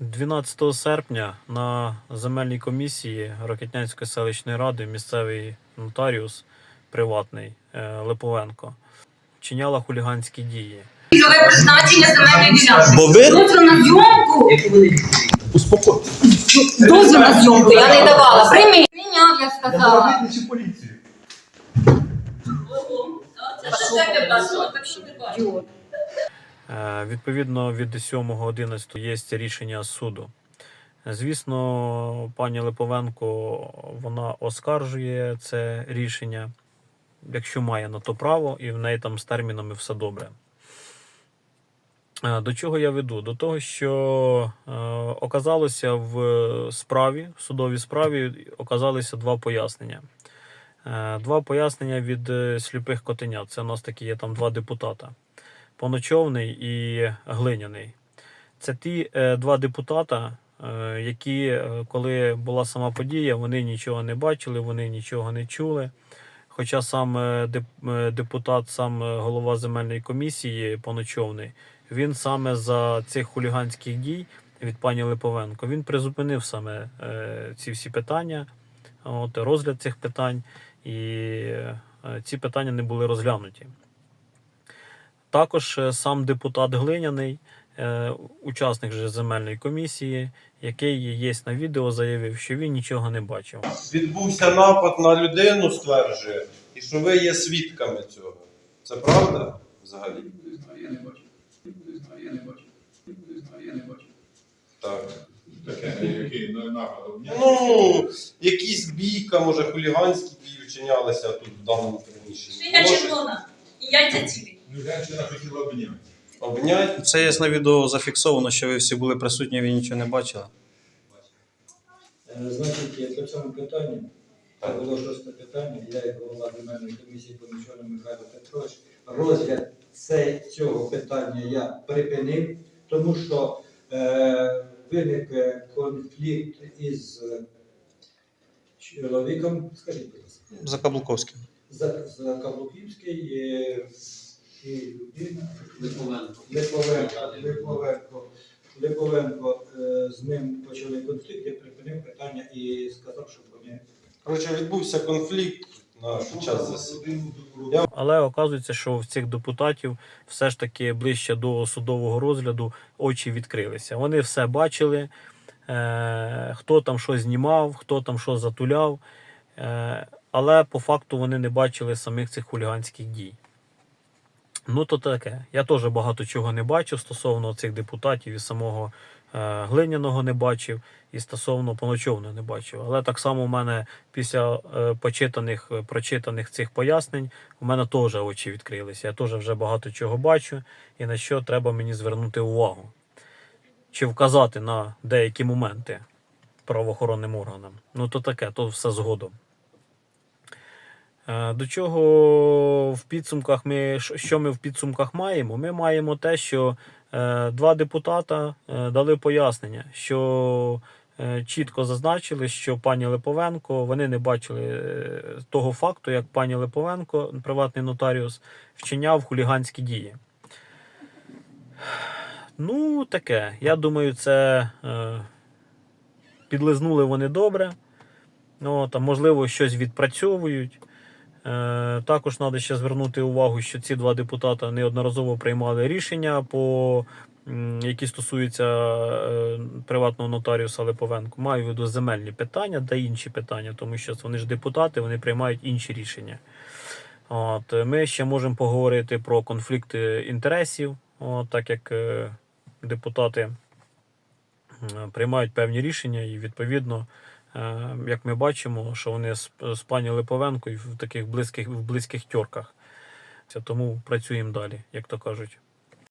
12 серпня на земельній комісії Рокетнянської селищної ради місцевий нотаріус приватний е, Липовенко вчиняла хуліганські дії. Цільове призначення земельної ділянки. Бо ви- Дозвіл на зйомку. Успокойтесь. Дозвіл на зйомку я не давала. Прийми. Прийняв, я сказала. чи поліцію. Е, Відповідно від 7.11 є рішення суду. Звісно, пані Липовенко вона оскаржує це рішення, якщо має на то право, і в неї там з термінами все добре. Е, До чого я веду? До того, що е, оказалося в справі, в судовій справі, оказалися два пояснення. Е, Два пояснення від е, сліпих котенят. Це у нас такі є там два депутата. Поночовний і Глиняний. Це ті е, два депутата, е, які, е, коли була сама подія, вони нічого не бачили, вони нічого не чули. Хоча сам деп- депутат, сам голова земельної комісії поночовний, він саме за цих хуліганських дій від пані Липовенко він призупинив саме ці всі питання, от, розгляд цих питань, і ці питання не були розглянуті. Також е, сам депутат Глиняний, е, учасник же земельної комісії, який є на відео, заявив, що він нічого не бачив. відбувся напад на людину, стверджує, і що ви є свідками цього. Це правда взагалі? Не знаю, я не бачу. Не знаю, я не бачу. Не знаю, я не бачу. Так. Таке, ну, якісь бійка, може, хуліганські дії вчинялися тут в даному приміщенні. Шия червона яйця цілі. Ну, женщина хотіла обняти. обнять. Це є на відео зафіксовано, що ви всі були присутні, ви нічого не бачили. Е, Значить, по цьому питанню, це було шосте питання, я як голова земельної комісії Помічоний Михайло Петрович, розгляд це, цього питання я припинив, тому що е, виник е, конфлікт із е, чоловіком, скажіть, будь ласка, Закаблуковський. За, за Каблуківський е, і людина Липовенко. Липовенко, Липовенко, Липовенко е, з ним почали конфлікт, я припинив питання і сказав, щоб вони Коротше, відбувся конфлікт на час засідання. Але оказується, що в цих депутатів все ж таки ближче до судового розгляду очі відкрилися. Вони все бачили, е, хто там що знімав, хто там що затуляв. Е, але по факту вони не бачили самих цих хуліганських дій. Ну, то таке. Я теж багато чого не бачив стосовно цих депутатів і самого е, глиняного не бачив, і стосовно поночовного не бачив. Але так само у мене після е, почитаних, е, прочитаних цих пояснень у мене теж очі відкрилися. Я теж вже багато чого бачу, і на що треба мені звернути увагу. Чи вказати на деякі моменти правоохоронним органам. Ну, то таке, то все згодом. Е, До чого в підсумках ми що- ми в підсумках маємо? Ми маємо те, що е, два депутата е, дали пояснення, що чітко зазначили, що пані Липовенко вони не бачили того факту, як пані Липовенко, приватний нотаріус, вчиняв хуліганські дії. Ну, таке. Я думаю, це підлизнули вони добре. Ну, там, можливо, щось відпрацьовують. Е, також треба ще звернути увагу, що ці два депутати неодноразово приймали рішення, по, які стосуються е, приватного нотаріуса Липовенко. Маю в виду земельні питання та інші питання, тому що вони ж депутати, вони приймають інші рішення. От, ми ще можемо поговорити про конфлікти інтересів, от, так як е, депутати приймають певні рішення і відповідно. Е, Як ми бачимо, що вони з, пані Липовенко в таких близьких, в близьких тьорках. Тому працюємо далі, як то кажуть.